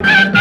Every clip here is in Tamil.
பொன்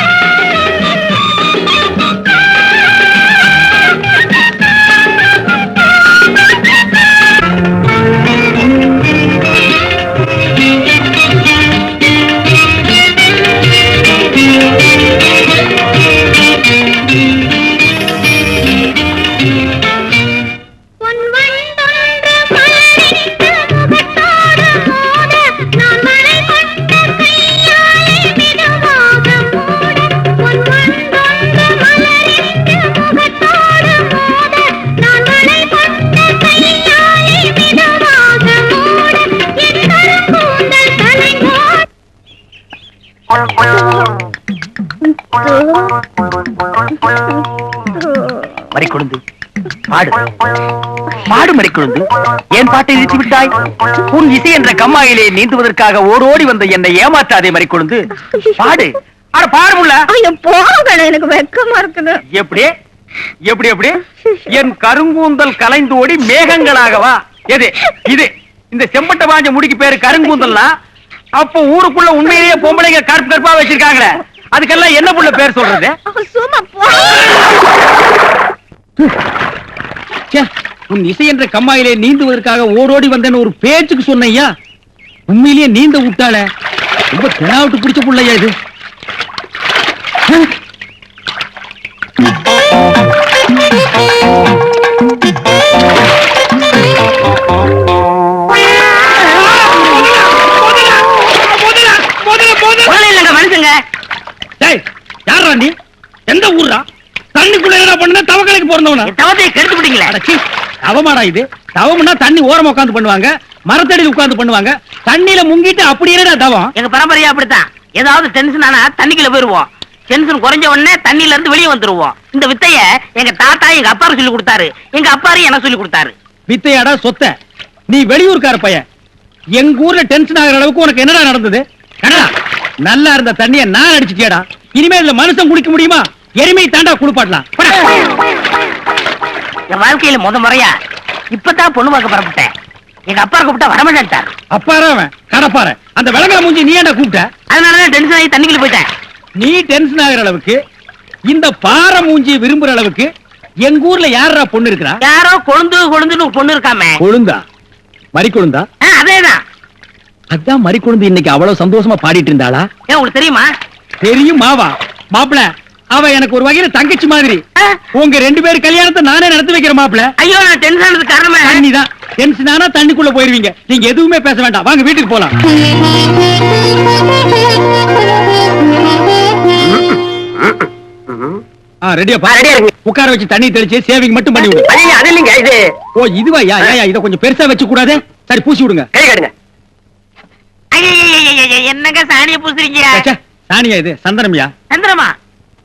மறிக்கொழுந்து. பாடு. பாடு மறிக்கொழுந்து. ஏன் பாட்டை நிறுத்தி விட்டாய்? உன் இசை என்ற கம்மாயிலே நீந்துவதற்காக ஓடோடி வந்த என்னை ஏமாற்றாதே மறிக்கொழுந்து. பாடு. அட பாடு முல்ல. ஐயோ போங்க எனக்கு வெக்கமா இருக்குது. எப்படி? எப்படி எப்படி? என் கருங்கூந்தல் கலைந்தோடி மேகங்களாகவா எது? இது. இந்த செம்பட்ட பாஞ்ச முடிக்கு பேரு கருங்கூந்தல்னா? அப்போ ஊருக்குள்ள உண்மையிலேயே பொம்பளைங்க கருப்பு கருப்பா வச்சிருக்காங்களே. அதுக்கெல்லாம் என்ன புள்ள பேர் சொல்றது? சும்மா உன் இசை என்ற கம்மாயிலே நீந்துவதற்காக ஓடோடி வந்தேன்னு ஒரு பேச்சுக்கு சொன்னையா உண்மையிலேயே நீந்த விட்டாளே. ரொம்ப தெனாவிட்டு பிடிச்ச பிள்ளையா இது. அடச்சி தவமாடா இது. தவம்னா தண்ணி ஓரமா உட்கார்ந்து பண்ணுவாங்க. மரத்தடியில் உட்கார்ந்து பண்ணுவாங்க. தண்ணியில முங்கிட்டு அப்படி என்னடா தவம். எங்க பரம்பரையா அப்படித்தான். ஏதாவது டென்ஷன் ஆனா தண்ணிக்குள்ள போயிருவோம். டென்ஷன் குறைஞ்ச உடனே தண்ணியில இருந்து வெளியே வந்துருவோம். இந்த வித்தைய எங்க தாத்தா எங்க அப்பாரு சொல்லி கொடுத்தாரு. எங்க அப்பாரு எனக்கு சொல்லி கொடுத்தாரு. வித்தையாடா சொத்த. நீ வெளியூர்கார பையன். எங்க ஊர்ல டென்ஷன் ஆகிற அளவுக்கு உனக்கு என்னடா நடந்தது? கண்ணா நல்லா இருந்த தண்ணிய நான் அடிச்சிட்டியாடா. இனிமே இதுல மனுஷன் குடிக்க முடியுமா? எருமை தாண்டா குளிப்பாட்டலாம். போடா. என் வாழ்க்கையில முத முறையா இப்பதான் பொண்ணு பார்க்க புறப்பட்டேன். எங்க அப்பா கூப்பிட்டா வரமாட்டேன்ட்டார். அப்பாரா அவன்? கடப்பார அந்த விளங்கல மூஞ்சி நீ ஏன்டா கூப்பிட்ட? அதனாலதான் டென்ஷன் ஆகி தண்ணிக்குள்ள போயிட்டேன். நீ டென்ஷன் ஆகிற அளவுக்கு இந்த பாறை மூஞ்சியை விரும்புற அளவுக்கு எங்க ஊர்ல யாரா பொண்ணு இருக்கிறா? யாரோ கொழுந்து கொழுந்துன்னு பொண்ணு இருக்காமே. கொழுந்தா? மறி கொழுந்தா? அதேதான். அதான் மறி கொழுந்து இன்னைக்கு அவ்வளவு சந்தோஷமா பாடிட்டு இருந்தாளா? ஏன் உங்களுக்கு தெரியுமா? தெரியும் மாவா. மாப்பிள அவ எனக்கு ஒரு வகையில தங்கச்சி மாதிரி. உங்க ரெண்டு பேர் கல்யாணத்தை நானே நடத்தி வைக்கிறேன் மாப்பிள ஐயோ நான் டென்ஷன் ஆனது காரணமே. தண்ணி தான். டென்ஷன் ஆனா தண்ணிக்குள்ள போயிருவீங்க. நீங்க எதுவுமே பேச வேண்டாம். வாங்க வீட்டுக்கு போலாம். ஆ ரெடியா பா. இருக்கு. உட்கார வச்சு தண்ணி தெளிச்சு சேவிங் மட்டும் பண்ணி விடு. ஐயோ அது இல்லைங்க இது. ஓ இதுவா? யா யா, இத கொஞ்சம் பெருசா வச்சு கூடாது சரி பூசி விடுங்க. கை என்னங்க சாணியை பூசுறீங்க? சாணியா இது? சந்தனம்யா?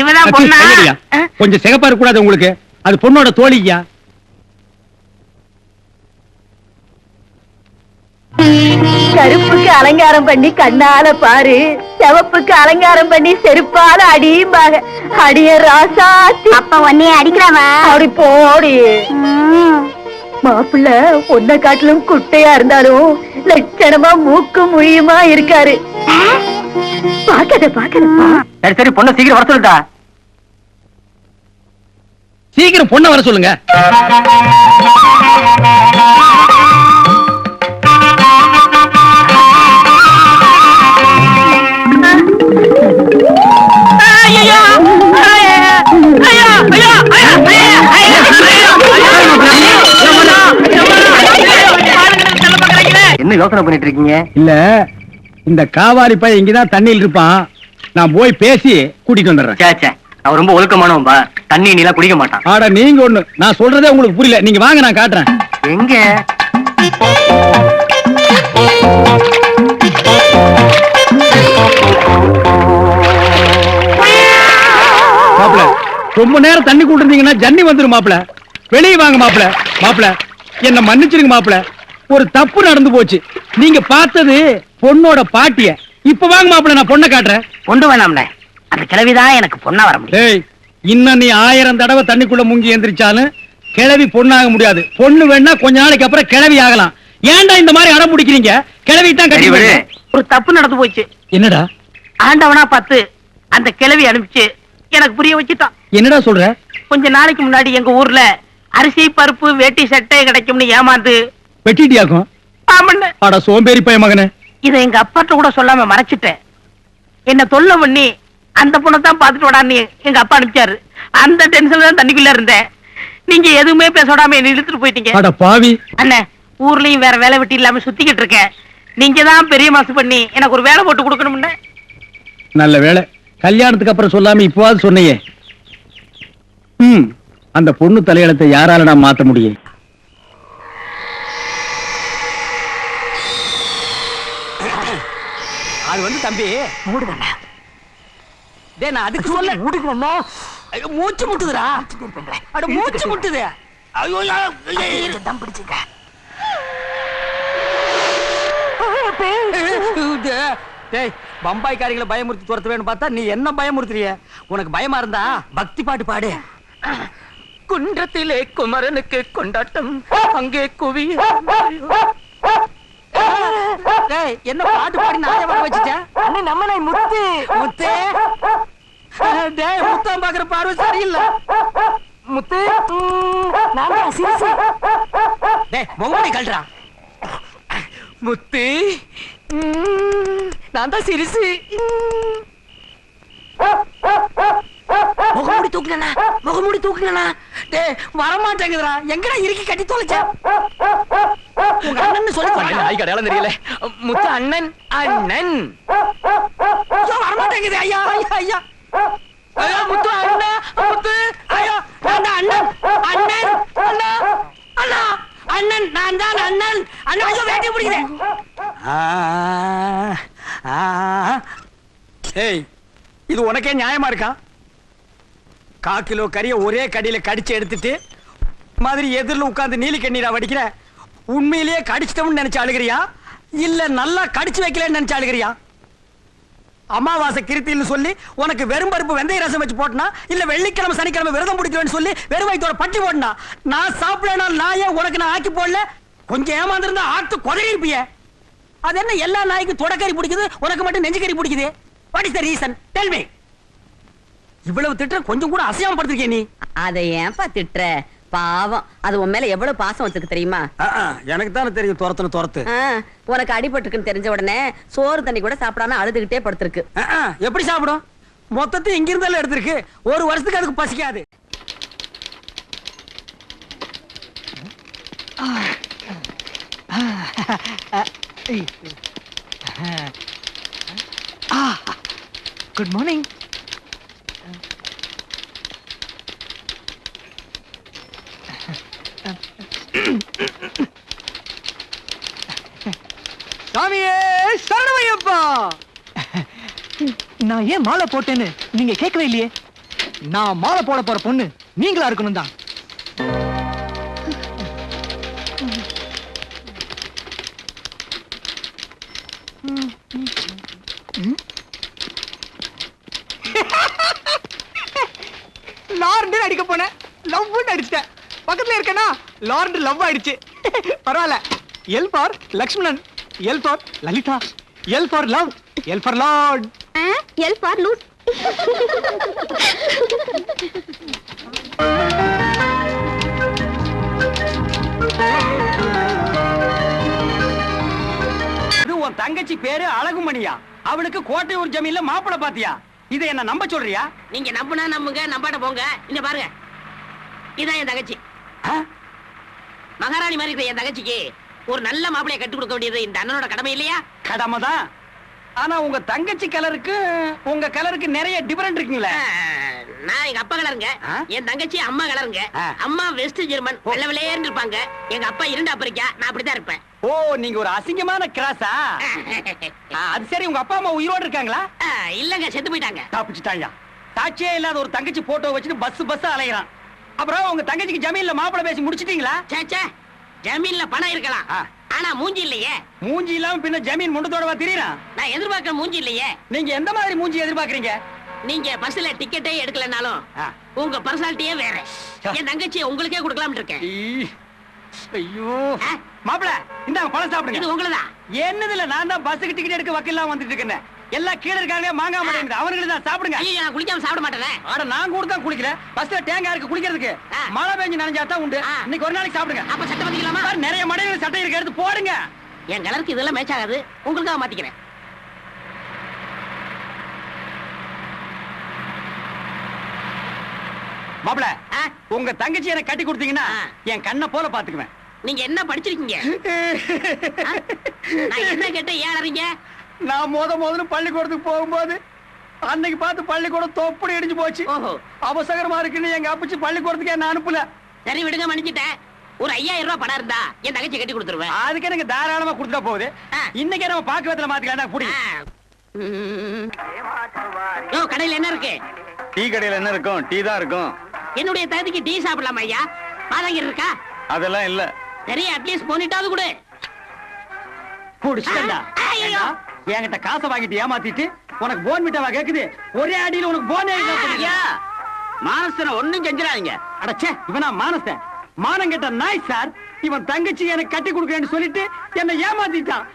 இவதான் பொண்ணா? கொஞ்சம் சிகப்பா இருக்க கூடாது உங்களுக்கு. அது பொண்ணோட தோழியா கருப்புக்கு அலங்காரம் பண்ணி கண்ணால பாரு. சிவப்புக்கு அலங்காரம் பண்ணி செருப்பால அடியும்பாங்க. அடிய ராசாத்தி. அப்ப உன்னைய அடிக்கிறாமா அப்படி போடி. மாப்பிள்ள பொண்ணை காட்டிலும் குட்டையா இருந்தாலும் லட்சணமா மூக்கு முழியுமா இருக்காரு. பாக்கத பாக்கதப்பா சரி சரி பொண்ணு சீக்கிரம் வர சொல்லுடா. சீக்கிரம் பொண்ணை வர சொல்லுங்க. ஐயோ ஐயோ ஐயோ என்ன யோசனை பண்ணிட்டு இருக்கீங்க? இல்ல இந்த காவாலி பையன் இங்கதான் தண்ணியில் இருப்பான். நான் போய் பேசி கூட்டிட்டு வந்துடுறேன். சே சே. அவர் ரொம்ப ஒழுக்கமானவன்பா தண்ணி நீலாம் குடிக்க மாட்டான். ஆட நீங்க ஒண்ணு. நான் சொல்றதே உங்களுக்கு புரியல. நீங்க வாங்க நான் காட்டுறேன். எங்க? மாப்பிள ரொம்ப நேரம் தண்ணி கூட்டிருந்தீங்கன்னா ஜன்னி வந்துடும் மாப்பிள. வெளியே வாங்க மாப்பிள. மாப்பிள என்ன மன்னிச்சிருங்க மாப்பிள. ஒரு தப்பு நடந்து போச்சு. நீங்க பார்த்தது பொண்ணோட பாட்டிய. இப்ப வாங்க மாப்பிள நான் பொண்ணை காட்டுறேன். கொண்டு வேணாம்ல அந்த கிழவிதான் எனக்கு பொண்ணா வர முடியும். டேய் இன்னும் நீ ஆயிரம் தடவை தண்ணிக்குள்ள முங்கி எந்திரிச்சாலும் கிழவி பொண்ணாக முடியாது. பொண்ணு வேணா கொஞ்ச நாளைக்கு அப்புறம் கிழவி ஆகலாம். ஏன்டா இந்த மாதிரி அடம் பிடிக்கிறீங்க? கிழவி தான் கட்டி. ஒரு தப்பு நடந்து போச்சு. என்னடா? ஆண்டவனா பார்த்து அந்த கிழவி அனுப்பிச்சு எனக்கு புரிய வச்சுட்டான். என்னடா சொல்ற? கொஞ்ச நாளைக்கு முன்னாடி எங்க ஊர்ல அரிசி பருப்பு வேட்டி சட்டை கிடைக்கும்னு ஏமாந்து வெட்டிட்டியாக்கும்? ஆமண்ண அட சோம்பேறி பைய மகனே. இதை எங்க அப்பாட்ட கூட சொல்லாம மறைச்சிட்டேன். என்ன தொல்லை பண்ணி அந்த பொண்ணை தான் பாத்துட்டு விடான்னு எங்க அப்பா அனுப்பிச்சாரு. அந்த டென்ஷன்ல தான் தண்ணிக்குள்ள இருந்தேன். நீங்க எதுவுமே பேச விடாம என்ன இழுத்துட்டு போயிட்டீங்க. அட பாவி. அண்ணே ஊர்லயும் வேற வேலை வெட்டி இல்லாம சுத்திக்கிட்டு இருக்கேன். நீங்க தான் பெரிய மாசு பண்ணி எனக்கு ஒரு வேலை போட்டு கொடுக்கணும்னு. நல்ல வேளை கல்யாணத்துக்கு அப்புறம் சொல்லாம இப்பவாது சொன்னையே. ம் அந்த பொண்ணு தலையெழுத்தை யாரால நான் மாத்த முடியும்? அது வந்து தம்பி. மூடுதண்ணா டேய் நான் அதுக்கு சொல்ல ஐயோ மூச்சு முட்டுதுடா. அட மூச்சு முட்டுது. ஐயோ ஐயோ தம் பிடிச்சுக்க டேய். பம்பாய் காரிகளை பயமுறுத்தி துரத்த வேணும் பார்த்தா நீ என்ன பயமுறுத்துறிய? உனக்கு பயமா இருந்தா பக்தி பாட்டு பாடு. குன்றத்திலே குமரனுக்கு கொண்டாட்டம். அங்கே குவி டேய் என்ன பாட்டு பாடி நானே வர வச்சுட்டேன்? அண்ணே நம்ம நாய் முத்து. முத்து? டேய் முத்தம் பாக்குற பார்வை சரியில்லை. முத்து நான் சிரிச்சு டேய் முகமடி கல்றா முத்து? நான் தான் சிரிசு முகமூடி தூக்குனா முகமூடி தூக்குனா டேய் வரமாட்டேங்குதுடா. எங்கடா இறுக்கி கட்டி தொலைச்ச? உங்க அண்ணன் சொல்லி நாய் கடையாளம் தெரியல. முத்து அண்ணன் அண்ணன். வரமாட்டேங்குது ஐயா ஐயா ஐயா. ஐயா முத்து அண்ணா முத்து ஐயோ நான் அண்ணன். அண்ணன் அண்ணா அண்ணா. அண்ணன் நான் தான் அண்ணன். அண்ணன் ஐயோ வேட்டி பிடிக்குது. ஏய் இது உனக்கே நியாயமா இருக்கா? கா கிலோ கறியை ஒரே கடியில கடிச்சு எடுத்துட்டு மாதிரி எதிரில் உட்காந்து நீலி கண்ணீரா வடிக்கிற? உண்மையிலேயே கடிச்சிட்டோம்னு நினைச்சு அழுகிறியா இல்ல நல்லா கடிச்சு வைக்கலன்னு நினைச்சு அழுகிறியா அமாவாசை கிருத்தின்னு சொல்லி உனக்கு வெறும் பருப்பு வெந்தய ரசம் வச்சு போட்டனா இல்ல வெள்ளிக்கிழமை சனிக்கிழமை விரதம் பிடிக்கிறேன்னு சொல்லி வெறும் வயிற்றோட பட்டி போட்டனா நான் சாப்பிடனா நாயே உனக்கு நான் ஆக்கி போடல? கொஞ்சம் ஏமாந்துருந்தா ஆத்து கொதறி இருப்பிய. அது என்ன எல்லா நாய்க்கும் தொடக்கறி பிடிக்குது உனக்கு மட்டும் நெஞ்சுக்கறி பிடிக்குது? What is the reason tell me இவ்வளவு திட்ட கொஞ்சம் கூட அசையாம படுத்திருக்கே நீ அதை ஏன்பா திட்டுற பாவம் அது உன் மேல எவ்வளவு பாசம் வச்சிருக்கு தெரியுமா எனக்கு தானே தெரியும் துரத்துன துரத்து உனக்கு அடிபட்டிருக்குன்னு தெரிஞ்ச உடனே சோறு தண்ணி கூட சாப்பிடாம அழுதுகிட்டே படுத்திருக்கு எப்படி சாப்பிடும் மொத்தத்தை இங்க இருந்தாலும் எடுத்திருக்கு ஒரு வருஷத்துக்கு அதுக்கு பசிக்காது குட் மார்னிங் சாமியே சரணமையப்பா! நான் ஏன் மாலை போட்டேன்னு நீங்க கேட்கவே இல்லையே? நான் மாலை போட போற பொண்ணு நீங்களா இருக்கணும் தான். லார்ண்டு அடிக்க போனேன். லவ்னு அடிச்சிட்டேன். பக்கத்துல இருக்கேனா? லார்ண்டு லவ் ஆயிடுச்சு. பரவாயில்ல. L for Lakshmanan L for Lalitha L for love L for lord L for loose இது உன் தங்கச்சி பேரு அழகுமணியா. அவளுக்கு கோட்டையூர் ஜமீன்ல மாப்பிளை பாத்தியா? இதை என்ன நம்ப சொல்றியா? நீங்க நம்புனா நம்புங்க நம்பாட்ட போங்க. இங்க பாருங்க. இதான் என் தங்கச்சி? மகாராணி மாதிரி இருக்கிற என் தங்கச்சிக்கு ஒரு நல்ல மாப்பிளைய கட்டி கொடுக்க வேண்டியது இந்த அண்ணனோட கடமை இல்லையா? கடமைதான். ஆனா உங்க தங்கச்சி கலருக்கு உங்க கலருக்கு நிறைய டிஃபரெண்ட் இருக்குங்களே. நான் எங்க அப்பா கலருங்க? என் தங்கச்சி அம்மா கலருங்க. அம்மா வெஸ்ட் ஜெர்மன் வெள்ள வெள்ளையேன்னு இருப்பாங்க எங்க அப்பா இரண்டு அப்பரிக்கா நான் அப்படித்தான் இருப்பேன். ஓ நீங்க ஒரு அசிங்கமான கிராஸா அது சரி உங்க அப்பா அம்மா உயிரோடு இருக்காங்களா? இல்லங்க செத்து போயிட்டாங்க. தப்பிச்சுட்டாயா சாட்சியே இல்லாத ஒரு தங்கச்சி போட்டோ வச்சுட்டு பஸ் பஸ் அலைகிறான் அப்புறம் உங்க தங்கச்சிக்கு ஜமீன்ல மாப்பிளை பேசி முடிச்சிட்டீங்களா? சே சே ஜமீன்ல பணம் இருக்கலாம். ஆனா மூஞ்சி இல்லையே. மூஞ்சி இல்லாம பின்ன ஜமீன் முண்டத்தோடவா தெரியறான் நான் எதிர்பார்க்கிற மூஞ்சி இல்லையே. நீங்க எந்த மாதிரி மூஞ்சி எதிர்பார்க்கறீங்க? நீங்க பஸ்ல டிக்கெட்டே எடுக்கலனாலும். உங்க பர்சனாலிட்டியே வேற. என் தங்கச்சியை உங்களுக்கே கொடுக்கலாம்னு இருக்கேன். ஐயோ. மாப்பிள இந்தாங்க பழம் இது சாப்பிடுங்க உங்களதான் என்னதுல நான் தான் பஸ்ஸுக்கு டிக்கெட் எடுக்க வக்கீல்லாம் வந்துட்டு இருக்கேன் எல்லாம் கீழே இருக்காங்க மாங்காய் மாட்டேங்குது அவனுக்கு தான் சாப்பிடுங்க. ஐயோ நான் குளிக்காம சாப்பிட மாட்டேன். ஆட நான் கூட தான் குளிக்கல. பஸ்ல தேங்காய் இருக்கு குளிக்கிறதுக்கு. மழை பெஞ்சு நனைஞ்சா தான் உண்டு. இன்னைக்கு ஒரு நாளைக்கு சாப்பிடுங்க. அப்ப சட்டை மாத்திக்கலாமா நிறைய மடையில சட்டை இருக்கு எடுத்து போடுங்க. என் கலருக்கு இதெல்லாம் மேட்ச் ஆகாது. உங்களுக்காக மாத்திக்கிறேன் மாப்பிள? உங்க தங்கச்சி எனக்கு கட்டி கொடுத்தீங்கன்னா. என் கண்ணை போல பாத்துக்குவேன் நீங்க என்ன படிச்சிருக்கீங்க? நான் என்ன கேட்டேன்? ஏன் அறீங்க நான் முத முதல்ல பள்ளிக்கூடத்துக்கு போகும்போது அன்னைக்கு பார்த்து பள்ளிக்கூடம் தொப்படி இடிஞ்சு போச்சு. ஓஹோ. அவசரமா இருக்குன்னு எங்க அப்பச்சி பள்ளிக்கூடத்துக்கு என்ன அனுப்பல? சரி விடுங்க மன்னிச்சிட்டேன். ஒரு ஐயாயிரம் ரூபாய் பணம் இருந்தா என் தங்கச்சி கட்டி கொடுத்துருவேன். அதுக்கு எனக்கு தாராளமா கொடுத்தா போகுது. இன்னைக்கே நம்ம பாக்குறதுல மாத்திக்கலாம் புடி. கடையில என்ன இருக்கு? டீ கடையில என்ன இருக்கும்? டீ தான் இருக்கும். என்னுடைய தகுதிக்கு டீ சாப்பிடலாமா ஐயா? பாதாங்கர் இருக்கா? அதெல்லாம் இல்ல. சரி அட்லீஸ்ட் போனிட்டாவது கொடு. ஐயையோ. என்கிட்ட காசை வாங்கிட்டு ஏமாத்திட்டு உனக்கு போன் விட்டாவா கேக்குது. ஒரே அடியில உனக்கு போனே ஐயா மானசனை ஒண்ணும் செஞ்சிடாதீங்க அடச்சே இவனா மானசன். மானம் கெட்ட நாய் சார் இவன் தங்கச்சி எனக்கு கட்டி கொடுக்கறேன்னு சொல்லிட்டு என்னை ஏமாத்திட்டான்.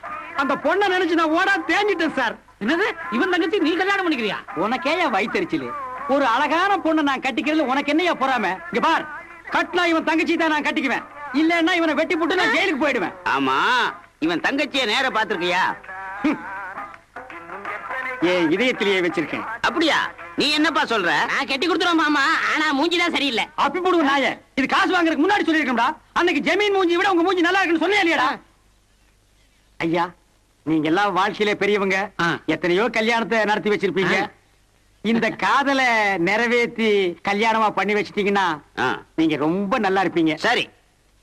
அந்த பொண்ணை நினைச்சு நான் ஓடா தேஞ்சிட்டேன் சார். என்னது? இவன் தங்கச்சி நீ கல்யாணம் பண்ணிக்கிறியா? உனக்கேயா வயித்தறிச்சலு ஒரு அழகான பொண்ணை நான் கட்டிக்கிறது உனக்கு என்னையா பொறாம? இங்க பார் கட்டினா இவன் தங்கச்சி தான் நான் கட்டிக்குவேன். இல்லன்னா இவனை வெட்டி போட்டு நான் ஜெயிலுக்கு போயிடுவேன். ஆமா இவன் தங்கச்சிய நேர பாத்திருக்கியா என் இதயத்திலேயே வச்சிருக்கேன். அப்படியா? நீ என்னப்பா சொல்ற? நான் கட்டி கொடுத்துருவோம் மாமா. ஆனா மூஞ்சிதான் சரியில்லை. அப்பி போடுவோம் நாய. இது காசு வாங்குறதுக்கு முன்னாடி சொல்லிருக்கோம்டா அன்னைக்கு ஜமீன் மூஞ்சி விட உங்க மூஞ்சி நல்லா இருக்குன்னு சொன்னே இல்லையாடா ஐயா நீங்க எல்லாம் வாழ்க்கையில பெரியவங்க. எத்தனையோ கல்யாணத்தை நடத்தி வச்சிருப்பீங்க. இந்த காதலை நிறைவேத்தி கல்யாணமா பண்ணி வச்சிட்டீங்கன்னா நீங்க ரொம்ப நல்லா இருப்பீங்க. சரி.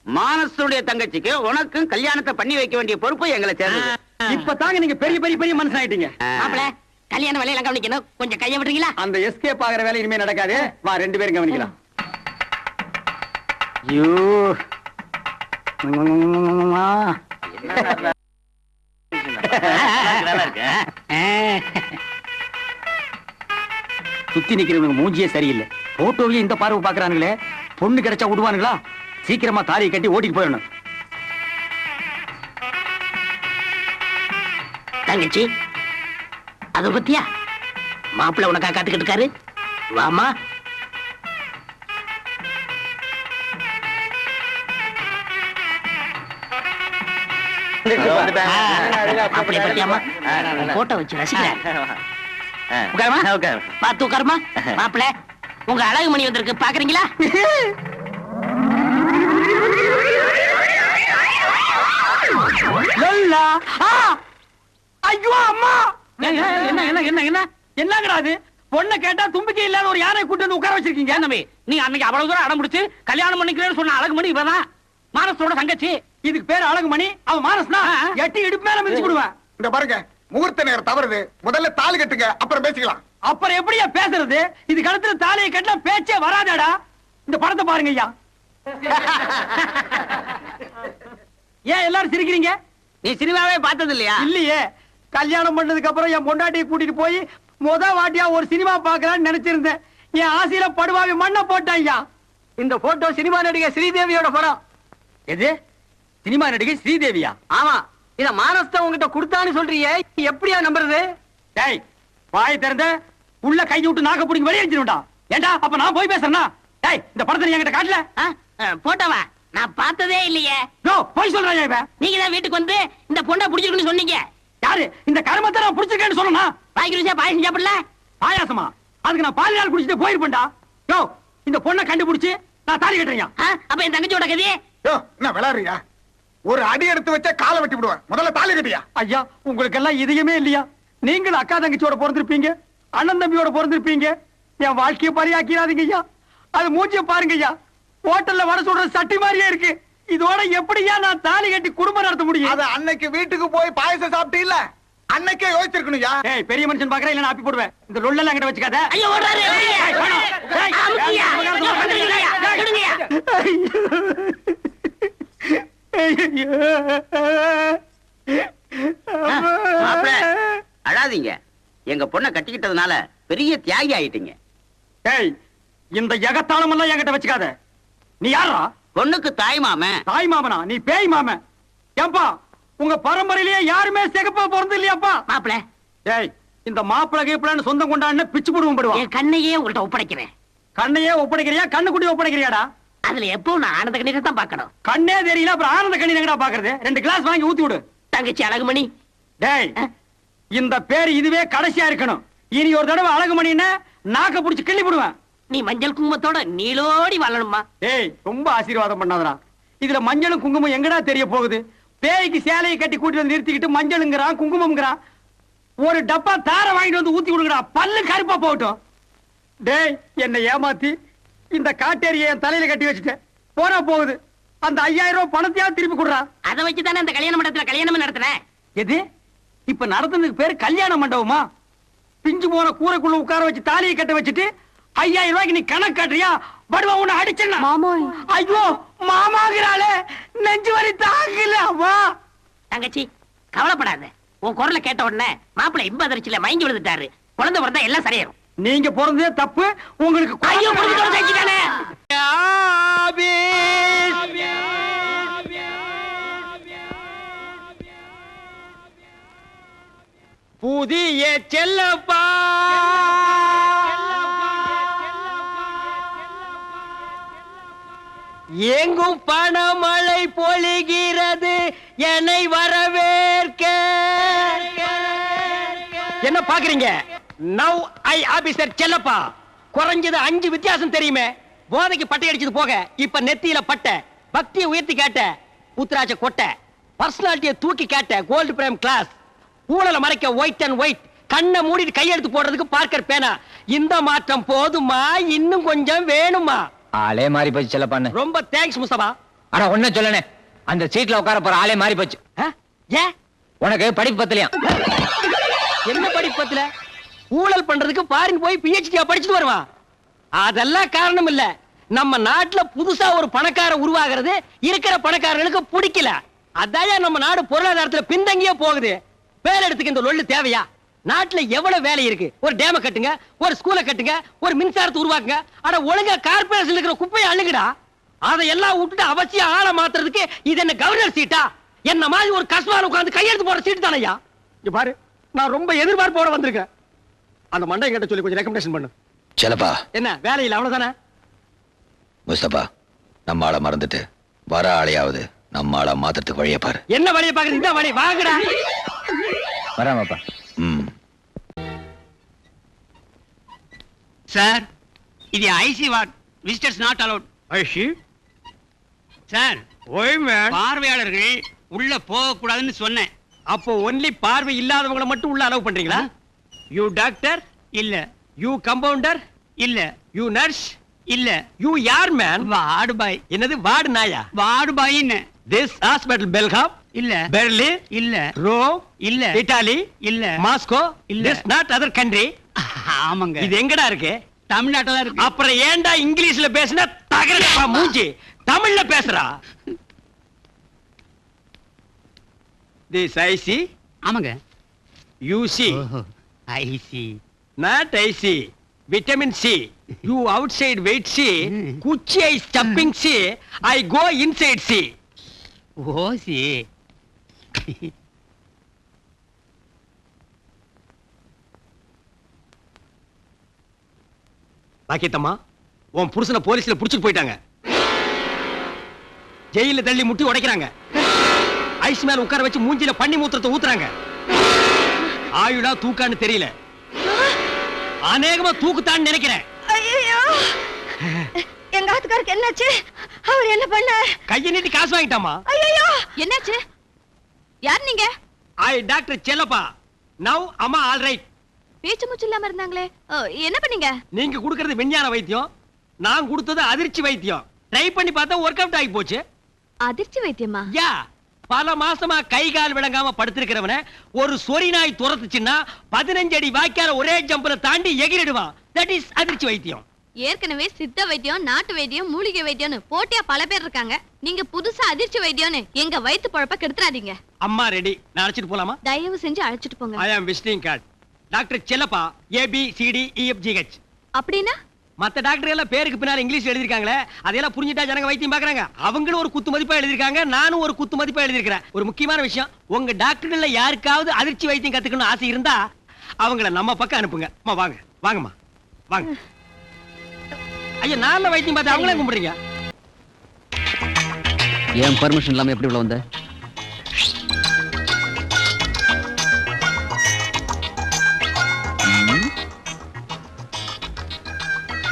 மானசனுடைய தங்கச்சிக்கு உனக்கும் கல்யாணத்தை பண்ணி வைக்க வேண்டிய பொறுப்பு எங்களை சேர்ந்தது இப்பதாங்க நீங்க பெரிய பெரிய பெரிய மனுஷன் ஆயிட்டீங்க கல்யாண வேலையெல்லாம் கவனிக்கணும். கொஞ்சம் கைய விட்டுறீங்களா அந்த எஸ்கேப் ஆகிற வேலை இனிமே நடக்காது. வா ரெண்டு பேரும் கவனிக்கலாம். ஐயோ. சுத்தி நிக்கிறவங்க மூஞ்சியே சரியில்லை. போட்டோவையும் இந்த பார்வை பாக்குறானுங்களே பொண்ணு கிடைச்சா விடுவானுங்களா? சீக்கிரமா தாலியை கட்டி ஓட்டிட்டு போயிடணும். தங்கச்சி அத பத்தியா மாப்பிள்ள உனக்கா காத்துக்கிட்டு இருக்காரு வாமா அப்படி பத்தியாமா போட்டோ வச்சு ரசிக்கிறேன் உட்காருமா பார்த்து உட்காருமா மாப்பிள்ள உங்க அழகு மணி வந்திருக்கு பாக்குறீங்களா! ஐயோ அம்மா என்ன என்ன என்ன என்ன என்ன? என்னங்கடா அது? பொண்ணை கேட்டா தும்பிக்கை இல்லாத ஒரு யானை கூட்டு வந்து உட்கார வச்சிருக்கீங்க? தம்பி? நீ அன்னைக்கு அவ்வளவு தூரம் அடம் முடிச்சு கல்யாணம் பண்ணிக்கிறேன்னு சொன்ன அழகு மணி இவதான் மானசோட தங்கச்சி. இதுக்கு பேர் அழகுமணி. அவன் மானஸ்னா எட்டி இடுப்பு மேல மிதிச்சு விடுவேன். இந்த பாருங்க முகூர்த்த நேரம் தவறுது. முதல்ல தாலி கட்டுங்க அப்புறம் பேசிக்கலாம். அப்புறம் எப்படியா பேசுறது? இது கழுத்துல தாலியை கட்டினா பேச்சே வராதேடா. இந்த படத்தை பாருங்க ஐயா. ஏன் எல்லாரும் சிரிக்கிறீங்க? நீ சினிமாவே பார்த்தது இல்லையா இல்லையே. கல்யாணம் பண்ணதுக்கு அப்புறம் என் பொண்டாட்டியை கூட்டிட்டு போய் முத வாட்டியா ஒரு சினிமா பார்க்கலாம்னு நினைச்சிருந்தேன். என் ஆசையில படுவாவி மண்ணை போட்டேன் ஐயா. இந்த போட்டோ சினிமா நடிகை ஸ்ரீதேவியோட படம். எது? சினிமா நடிகை ஸ்ரீதேவியா? ஆமா. இத மானஸ்த உங்ககிட்ட கொடுத்தான்னு சொல்றியே. எப்படியா நம்புறது? டேய் வாயை திறந்த உள்ள கை விட்டு நாக்க பிடிங்க வெளியே வச்சிருண்டா ஏண்டா அப்ப நான் போய் பேசுறேன்னா? டேய் இந்த படத்தை நீ என்கிட்ட காட்டல? போட்டவா? நான் பார்த்ததே இல்லையே. போய் சொல்றாயா இவன். நீங்க தான் வீட்டுக்கு வந்து இந்த பொண்ணை பிடிச்சிருக்குன்னு சொன்னீங்க. யாரு? இந்த கருமத்தை நான் பிடிச்சிருக்கேன்னு சொன்னா வாங்கி ருசியா பாயசம் சாப்பிடல? பாயாசமா? அதுக்கு நான் பால் நாள் குடிச்சிட்டு போயிருப்பேன்டா. யோ இந்த பொண்ணை கண்டுபிடிச்சு நான் தாலி கட்டுறேன் அப்ப என் தங்கச்சியோட கதையே? யோ என்ன விளாடுறியா ஒரு அடி எடுத்து வச்சா காலை வெட்டி விடுவேன். முதல்ல தாலி கட்டியா ஐயா உங்களுக்கு எல்லாம் இதயமே இல்லையா? நீங்களும் அக்கா தங்கச்சியோட பிறந்திருப்பீங்க அண்ணன் தம்பியோட பிறந்திருப்பீங்க. என் வாழ்க்கைய பரியாக்கிறாதீங்க ஐயா. அது மூஞ்சிய பாருங்க ஐயா. ஹோட்டல்ல வட சொல்ற சட்டி மாதிரியே இருக்கு. இதோட எப்படியா நான் தாலி கட்டி குடும்பம் நடத்த முடியும்? அது அன்னைக்கு வீட்டுக்கு போய் பாயசம் சாப்பிட்டு இல்ல? அன்னைக்கே யோசிச்சிருக்கணும்யா ஏய் பெரிய மனுஷன் பாக்குறேன் இல்ல ஆப்பி போடுவேன். இந்த லொல்லெல்லாம் என்கிட்ட வச்சுக்காத. ஐயோ ஓடுறாரு. அழாதீங்க. எங்க பொண்ணை கட்டிக்கிட்டதுனால பெரிய தியாகி ஆயிட்டீங்க. ஏய் இந்த எகத்தாளம் எல்லாம் என்கிட்ட வச்சுக்காத. நீ யாரா பொண்ணுக்கு தாய் மாமன் தாய் மாமனா? நீ பேய் மாமன் ஏன்பா உங்க பரம்பரையிலேயே யாருமே சிகப்பா பிறந்து இல்லையாப்பா? மாப்பிள. ஏய் இந்த மாப்பிள கீப்பிளன்னு சொந்தம் கொண்டான்னு பிச்சு போடுவோம் படுவான் என் கண்ணையே உங்கள்ட்ட ஒப்படைக்கிறேன். கண்ணையே ஒப்படைக்கிறியா? கண்ணு குட்டி ஒப்படைக்கிறியாடா? அதுல எப்பவும் நான் ஆனந்த கண்ணீரை தான் பார்க்கணும். கண்ணே தெரியல அப்புறம் ஆனந்த கண்ணி எங்கடா பாக்குறது ரெண்டு கிளாஸ் வாங்கி ஊத்தி விடு. தங்கச்சி அழகுமணி. டேய் இந்த பேர் இதுவே கடைசியா இருக்கணும். இனி ஒரு தடவை அழகுமணின்னு நாக்க புடிச்சு கிள்ளி போடுவேன். நீ மஞ்சள் குங்குமத்தோட நீளோடி வாழணுமா டேய் ரொம்ப ஆசீர்வாதம் பண்ணாதடா. இதுல மஞ்சளும் குங்குமம் எங்கடா தெரிய போகுது? பேய்க்கு சேலையை கட்டி கூட்டி வந்து நிறுத்திக்கிட்டு மஞ்சளுங்கிறான் குங்குமம்ங்கிறான். ஒரு டப்பா தார வாங்கிட்டு வந்து ஊத்தி கொடுங்கடா. பல்லு கருப்பா போகட்டும். டேய் என்னை ஏமாத்தி இந்த காட்டேரியை என் தலையில கட்டி வச்சுட்டேன். போனா போகுது. அந்த ஐயாயிரம் ரூபாய் பணத்தையாவது திருப்பி கொடுறா. அதை வச்சு தானே அந்த கல்யாண மண்டபத்துல கல்யாணம் நடத்துறேன் எது? இப்ப நடத்துனதுக்கு பேரு கல்யாண மண்டபமா? பிஞ்சு போன கூரைக்குள்ள உட்கார வச்சு தாலியை கட்ட வச்சுட்டு ஐயாயிரம் ரூபாய்க்கு நீ கணக்கு காட்டுறியா? படுவா உன்னை அடிச்சா ஐயோ மாமாங்கிறாளே. நெஞ்சு வலி தாங்கல அம்மா. தங்கச்சி கவலைப்படாத. உன் குரலை கேட்ட உடனே மாப்பிள்ளை இன்ப அதிர்ச்சியில மயங்கி விழுந்துட்டாரு. குழந்தை பிறந்தா எல்லாம் சரியாயிரும். நீங்க பிறந்ததே தப்பு. உங்களுக்கு ஐயோ குழந்தை செஞ்சுட்டானே புதிய செல்லப்பா. எங்கும் பணமழை பொழிகிறது. என்னை வரவேற்க. என்ன பாக்குறீங்க நவ் ஐ ஆபிசர் செல்லப்பா. குறைஞ்சது அஞ்சு வித்தியாசம் தெரியுமே. போதைக்கு பட்டை அடிச்சது போக இப்ப நெத்தியில பட்டை. பக்தியை உயர்த்தி கேட்ட உத்ராஜ கொட்டை. பர்சனாலிட்டியை தூக்கி கேட்ட கோல்டு பிரேம் கிளாஸ் ஊழலை மறைக்க ஒயிட் அண்ட் ஒயிட் கண்ணை மூடிட்டு கையெழுத்து போடுறதுக்கு பார்க்கர் பேனா இந்த மாற்றம் போதுமா? இன்னும் கொஞ்சம் வேணுமா? ஆளே மாறி போச்சு செல்ல பண்ணு. ரொம்ப தேங்க்ஸ் முஸ்தபா. ஆனா ஒண்ணு சொல்லனே. அந்த சீட்ல உட்கார போற ஆளே மாறி போச்சு. ஏன் உனக்கு படிப்பு பத்தலையா? என்ன படிப்பத்துல ஊழல் பண்றதுக்கு பாரின் போய் பிஹெச்டியா படிச்சுட்டு வருவான். அதெல்லாம் காரணம் இல்ல. நம்ம நாட்டுல புதுசா ஒரு பணக்கார உருவாகிறது இருக்கிற பணக்காரர்களுக்கு பிடிக்கல. அதான் நம்ம நாடு பொருளாதாரத்துல பின்தங்கியே போகுது. வேலை எடுத்துக்க இந்த லொள்ளு தேவையா? நாட்டுல எவ்வளவு வேலை இருக்கு? ஒரு டேம கட்டுங்க ஒரு ஸ்கூலை கட்டுங்க ஒரு மின்சாரத்தை உருவாக்குங்க. ஆனா ஒழுங்கா கார்பரேஷன் இருக்கிற குப்பையை அள்ளுங்கடா. அதையெல்லாம் விட்டுட்டு அவசியம் ஆளை மாத்துறதுக்கு இது என்ன கவர்னர் சீட்டா என்ன மாதிரி ஒரு கஸ்மால உட்கார்ந்து கையெழுத்து போற சீட்டு தானையா? இங்க பாரு நான் ரொம்ப எதிர்பார்ப்போட வந்திருக்கேன். அந்த மண்டை கிட்ட சொல்லி கொஞ்சம் ரெக்கமெண்டேஷன் பண்ணு. செலப்பா என்ன வேலையில் அவ்வளவுதானே? முஸ்தபா நம்ம ஆளை மறந்துட்டு வர ஆளையாவது நம்ம ஆளை மாத்துறதுக்கு வழியை பாரு. என்ன வழியை பாக்குறது இந்த வழி வாங்கடா. வராமப்பா. ம். சார் இது IC ward. Visitors not allowed IC sir ஓய் மேன் பார்வையாளர்கள் உள்ள போக கூடாதுன்னு சொன்னேன். அப்போ ஒன்லி பார்வை இல்லாதவங்களை மட்டும் உள்ள அலோவ் பண்றீங்களா? யூ டாக்டர் இல்ல. யூ கம்பவுண்டர் இல்ல. யூ நர்ஸ் இல்ல. யூ யார் மேன் வார்டு பாய். என்னது வார்டு நாயா? வார்டு பாயின்னு. திஸ் ஹாஸ்பிடல் பெல்காம் இல்ல. பெர்லின் இல்ல. ரோம் இல்ல. இட்டாலி இல்ல. மாஸ்கோ இல்ல. திஸ் நாட் அதர் கண்ட்ரி ஆமாங்க. இது எங்கடா இருக்கு? தமிழ்நாட்டில் இருக்கு. அப்புறம் ஏன்டா இங்கிலீஷ்ல பேசுன தகரப்பா மூஞ்சி? தமிழ்ல பேசுறா. திஸ் ஐசி ஆமாங்க. You see IC not IC vitamin C you outside wait see. குச்சி I stepping see I go inside see ஓசி பாக்கியத்தம்மா உன் புருஷனை போலீஸ்ல புடிச்சிட்டு போயிட்டாங்க. ஜெயில தள்ளி முட்டி உடைக்கிறாங்க. ஐஸ் மேல உட்கார வச்சு மூஞ்சில பண்ணி மூத்திரத்தை ஊத்துறாங்க. ஆயுளா தூக்கான்னு தெரியல. அநேகமா தூக்குத்தான்னு நினைக்கிறேன். ஐயோ எங்க ஆத்துக்காருக்கு என்னாச்சு? அவர் என்ன பண்ண? கையை நீட்டி காசு வாங்கிட்டாமா ஐயோ என்னாச்சு? யார் நீங்க? I doctor Chellappa. நவ் அம்மா ஆல் ரைட் பேச்சு மூச்சு இல்லாம இருந்தாங்களே. என்ன பண்ணீங்க? நீங்க கொடுக்கறது விஞ்ஞான வைத்தியம் நான் கொடுத்தது அதிர்ச்சி வைத்தியம். ட்ரை பண்ணி பார்த்தா ஒர்க் அவுட் ஆகி போச்சு. அதிர்ச்சி வைத்தியமா? யா பல மாசமா கை கால் விளங்காம படுத்திருக்கிறவன ஒரு சொறி நாய் துரத்துச்சுன்னா பதினஞ்சு அடி வாய்க்கால ஒரே ஜம்புல தாண்டி எகிரிடுவான் தட் இஸ் அதிர்ச்சி வைத்தியம். ஏற்கனவே சித்த வைத்தியம் நாட்டு வைத்தியம் மூலிகை வைத்தியம்னு போட்டியா பல பேர் இருக்காங்க. நீங்க புதுசா அதிர்ச்சி வைத்தியம்னு எங்க வயித்து பொழப்ப கெடுத்துறாதீங்க. அம்மா ரெடி நான் அழைச்சிட்டு போலாமா? தயவு செஞ்சு அழைச்சிட்டு போங்க. I am visiting card doctor Chellappa AB CD EFGH அப்படின்னா? மத்த டாக்டர் எல்லாம் பேருக்கு பின்னால இங்கிலீஷ் எழுதிருக்காங்களே அதெல்லாம் புரிஞ்சுட்டா ஜனங்க வைத்தியம் பாக்குறாங்க அவங்களும் ஒரு குத்து மதிப்பா எழுதிருக்காங்க நானும் ஒரு குத்து மதிப்பா எழுதிருக்கிறேன் ஒரு முக்கியமான விஷயம் உங்க டாக்டர்கள்ல யாருக்காவது அதிர்ச்சி வைத்தியம் கத்துக்கணும் ஆசை இருந்தா அவங்கள நம்ம பக்கம் அனுப்புங்க. அம்மா வாங்க வாங்கம்மா வாங்க. ஐயா நான் வைத்தியம் பார்த்து அவங்களே கும்பிடுறீங்க? என் பர்மிஷன் இல்லாம எப்படி உள்ள வந்த?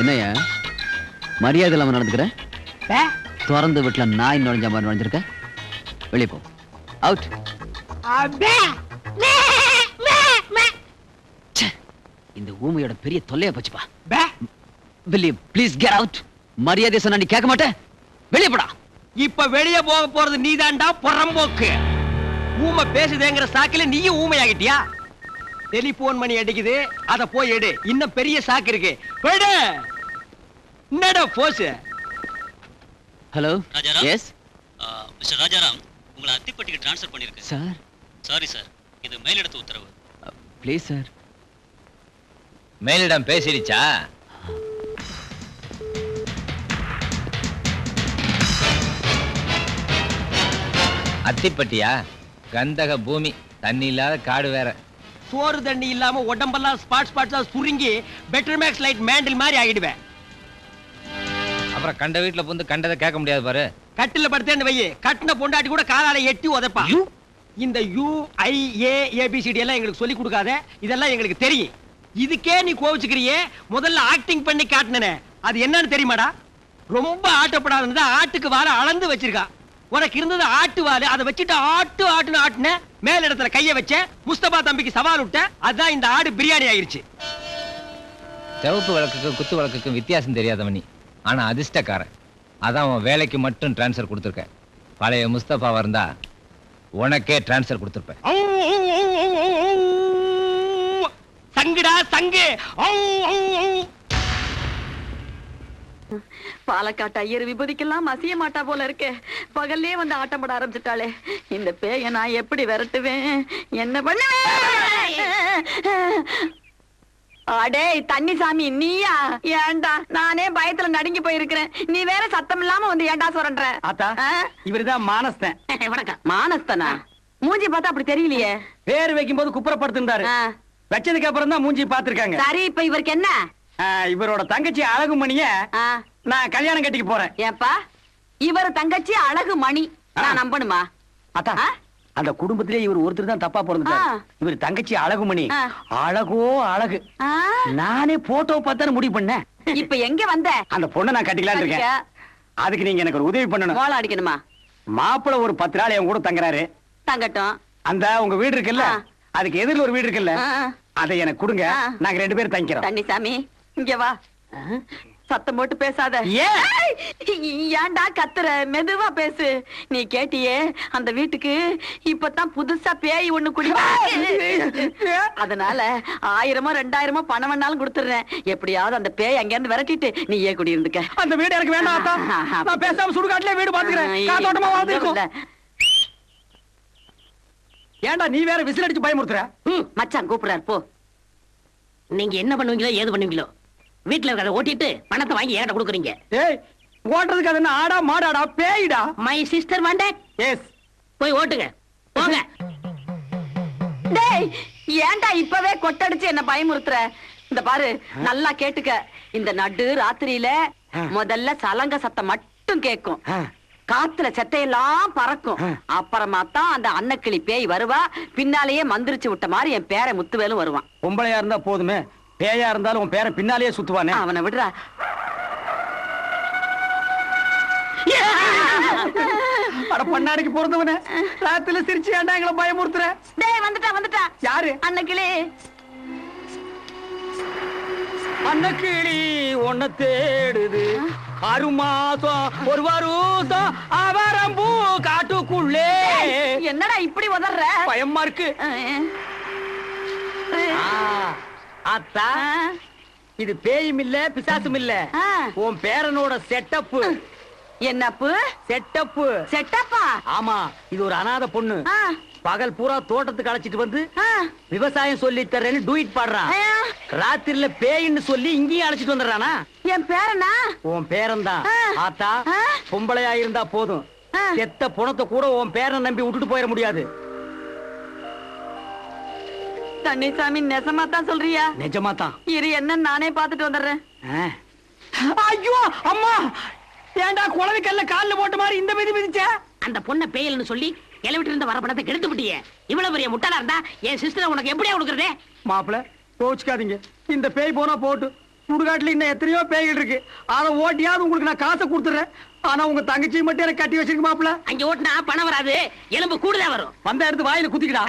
என்னய்யா? மரியாதை இல்லாம நடந்துக்கிற? திறந்து வீட்டுல நாய் நுழைஞ்ச மாதிரி நுழைஞ்சிருக்க? வெளியே போ. அவுட் இந்த ஊமையோட பெரிய தொல்லைய போச்சுப்பா பில்லி ப்ளீஸ் கெட் அவுட் மரியாதை சொன்னா நீ கேட்க மாட்டே. வெளியே போடா. இப்ப வெளிய போக போறது நீதான்டா புறம்போக்கு. ஊமை பேசுதேங்கிற சாக்குல நீயும் ஊமையாகிட்டியா? டெலிபோன் மணி அடிக்குது. அத போய் எடு. இன்னும் பெரிய சாக்கு இருக்கு. போயிடு. என்னடா boss hello Rajaram? Yes mister Rajaram உங்களை அத்திப்பட்டிக்கு ட்ரான்ஸ்ஃபர் பண்ணிருக்கேன் சார் சாரி சார் இது மேலிடத்து உத்தரவு. ப்ளீஸ் சார் மேலிடம் பேசிடுச்சா? அத்திப்பட்டியா? கந்தக பூமி. தண்ணி இல்லாத காடு வேற. சோறு தண்ணி இல்லாம உடம்பெல்லாம் ஸ்பாட் ஸ்பாட்ஸா சுருங்கி பெட்டர் மேக்ஸ் லைட் மேண்டில் மாதிரி ஆகிடுவேன் அப்புறம் கண்ட வீட்டுல புந்து கண்டதை கேட்க முடியாது பாரு. கட்டில படுத்தேன்னு வையே கட்டின பொண்டாட்டி கூட காலால எட்டி உதைப்பா. இந்த யூ ஐ ஏ ஏபிசிடி எல்லாம் எங்களுக்கு சொல்லி கொடுக்காத. இதெல்லாம் எங்களுக்கு தெரியும். இதுக்கே நீ கோவிச்சுக்கிறியே. முதல்ல ஆக்டிங் பண்ணி காட்டினே அது என்னன்னு தெரியுமாடா? ரொம்ப ஆட்டப்படாதுன்னு ஆட்டுக்கு வாழ அளந்து வச்சிருக்கா. உனக்கு இருந்தது ஆட்டு வாலு. அதை வச்சுட்டு ஆட்டு ஆட்டுன்னு ஆட்டுன. மேல் இடத்துல கைய வச்ச. முஸ்தபா தம்பிக்கு சவால் விட்ட அதான் இந்த ஆடு பிரியாணி ஆயிருச்சு. சிவப்பு விளக்குக்கும் குத்து விளக்குக்கும் வித்தியாசம் தெரியாதவன். நீ ஆனா அதிர்ஷ்டக்காரன். அதான் உன் வேலைக்கு மட்டும் டிரான்ஸ்ஃபர் கொடுத்துருக்க பழைய முஸ்தபாவா இருந்தா உனக்கே டிரான்ஸ்ஃபர் கொடுத்துருப்பேன். சங்குடா சங்கு. பாலக்காட்டு ஐயர் விபூதிக்கெல்லாம் மசிய மாட்டா போல இருக்கே. பகல்லே வந்து ஆட்டம் போட ஆரம்பிச்சிட்டாளே. இந்த பேய நான் எப்படி விரட்டுவேன்? என்ன பண்ணுவேன்? அடே தண்ணி சாமி நீயா? ஏன்டா நானே பயத்துல நடுங்கி போயிருக்கிறேன். நீ வேற சத்தம் இல்லாம வந்து ஏன்டா சொல்ற ஆத்தா இவருதான் மானஸ்தன். வணக்கம். மானஸ்தனா? மூஞ்சி பார்த்தா அப்படி தெரியலையே. பேர் வைக்கும் போது குப்புறப்படுத்திருந்தாரு வச்சதுக்கு அப்புறம் தான் மூஞ்சி பாத்திருக்காங்க சரி இப்ப இவருக்கு என்ன? இவரோட தங்கச்சி அழகுமணிய ஆ, நான் கல்யாணம் கட்டிக்க போறேன். ஏப்பா இவர் தங்கச்சி அழகு மணி. நான் நம்பணுமா? அத்தா? அந்த குடும்பத்திலே இவர் ஒருத்தர் தான் தப்பா பிறந்துட்டாரு. இவர் தங்கச்சி அழகுமணி. அழகோ அழகு. நானே போட்டோ பார்த்தானு முடிவு பண்ணேன். இப்ப எங்க வந்த? அந்த பொண்ணை நான் கட்டிக்கலாம்னு இருக்கேன். அதுக்கு நீங்க எனக்கு ஒரு உதவி பண்ணணும். மோளம் அடிக்கணுமா? மாப்பிள ஒரு பத்து நாள் என் கூட தங்குறாரு. தங்கட்டும். அந்த உங்க வீடு இருக்குல்ல. அதுக்கு எதிரில் ஒரு வீடு இருக்குல்ல. அதை எனக்கு கொடுங்க. நாங்க ரெண்டு பேரும் தங்கிக்கிறோம். தண்ணி சாமி இங்க வா. சத்தம் போட்டு பேசாத. ஏன்டா கத்துற? மெதுவா பேசு. நீ கேட்டியே அந்த வீட்டுக்கு இப்பதான் புதுசா பேய் ஒண்ணு குடி அதனால ஆயிரமோ ரெண்டாயிரமோ பணம் வேணாலும் கொடுத்துடுறேன். எப்படியாவது அந்த பேய் அங்க இருந்து விரட்டிட்டு நீ ஏன் குடி இருந்துக்க. அந்த வீடு எனக்கு வேண்டாம். நான் பேசாம சுடுகாட்டுல வீடு பாத்துக்கிறேன் ஏன்டா நீ வேற விசில் அடிச்சு பயமுறுத்துற? மச்சான் கூப்பிடுறாரு போ. நீங்க என்ன பண்ணுவீங்களோ ஏது பண்ணுவீங்களோ? வீட்டுல இருக்கிறத ஓட்டிட்டு பணத்தை வாங்கி என்கிட்ட கொடுக்குறீங்க. ஏய் ஓட்டுறதுக்கு அது என்ன ஆடா மாடாடா பேய்டா? மை சிஸ்டர் வாண்டே எஸ் போய் ஓட்டுங்க. போங்க. டேய் ஏன்டா இப்பவே கொட்டடிச்சு என்ன பயமுறுத்துற? இந்த பாரு நல்லா கேட்டுக்க. இந்த நடு ராத்திரியில முதல்ல சலங்க சத்தம் மட்டும் கேட்கும் காத்துல செத்தையெல்லாம் பறக்கும். அப்புறமா தான் அந்த அன்னக்கிளி பேய் வருவா. பின்னாலேயே மந்திரிச்சு விட்ட மாதிரி என் பேரை முத்துவேலும் வருவான். பொம்பளையா இருந்தா போதுமே. பேயா இருந்தாலும் உன் பேரை பின்னாலேயே சுத்துவானே. அவனை விடுறா. அட பண்ணாடிக்கு பிறந்தவனே ராத்திரில சிரிச்சு ஏன்டா எங்களை பயமுறுத்துற? டேய் வந்துட்டா வந்துட்டா. யாரு? அன்னக்கிளி அன்னக்கிளி ஒன்ன தேடுது. ஆறு மாசம் ஒரு வருஷம் அவரம்பூ காட்டுக்குள்ளே. என்னடா இப்படி உதற பயமா இருக்கு. அத்தா இது பேயும் இல்ல பிசாசும் இல்ல. உன் பேரனோட செட்டப்பு. என்னப்பு? செட்டப்பு. செட்டப்பா? ஆமா இது ஒரு அனாதை பொண்ணு. பகல் பூரா தோட்டத்துக்கு அழைச்சிட்டு வந்து. விவசாயம் சொல்லி தர்றேன்னு டூயிட் பாடுறான். ராத்திரில பேயின்னு சொல்லி இங்கேயும் அழைச்சிட்டு வந்துடுறானா? என் பேரனா? உன் பேரன் தான். ஆத்தா. பொம்பளையா இருந்தா போதும். செத்த புணத்தை கூட உன் பேரன் நம்பி விட்டுட்டு போயிட முடியாது. தண்ணிசாமி நெசமா தான் சொல்றியா? நிஜமா தான் இரு என்ன நானே பாத்துட்டு வந்துடுறேன். ஐயோ அம்மா! ஏன்டா குழந்தை கல்ல கால்ல போட்ட மாதிரி இந்த மிதி மிதிச்ச? அந்த பொண்ணை பேயல்னு சொல்லி கிளவிட்டு இருந்த வர கெடுத்து விட்டியே. இவ்வளவு பெரிய முட்டாளா இருந்தா என் சிஸ்டர் உனக்கு எப்படியா கொடுக்கறதே? மாப்பிள கோச்சுக்காதீங்க. இந்த பேய் போனா போட்டு சுடுகாட்டுல இன்னும் எத்தனையோ பேய்கள் இருக்கு. அத ஓட்டியாவது உங்களுக்கு நான் காசை கொடுத்துறேன் ஆனா உங்க தங்கச்சி மட்டும் எனக்கு கட்டி வச்சிருக்க மாப்பிள. அங்க ஓட்டுனா பணம் வராது. எலும்பு கூடுதா வரும். வந்த எடுத்து வாயில குத்திக்கிடா.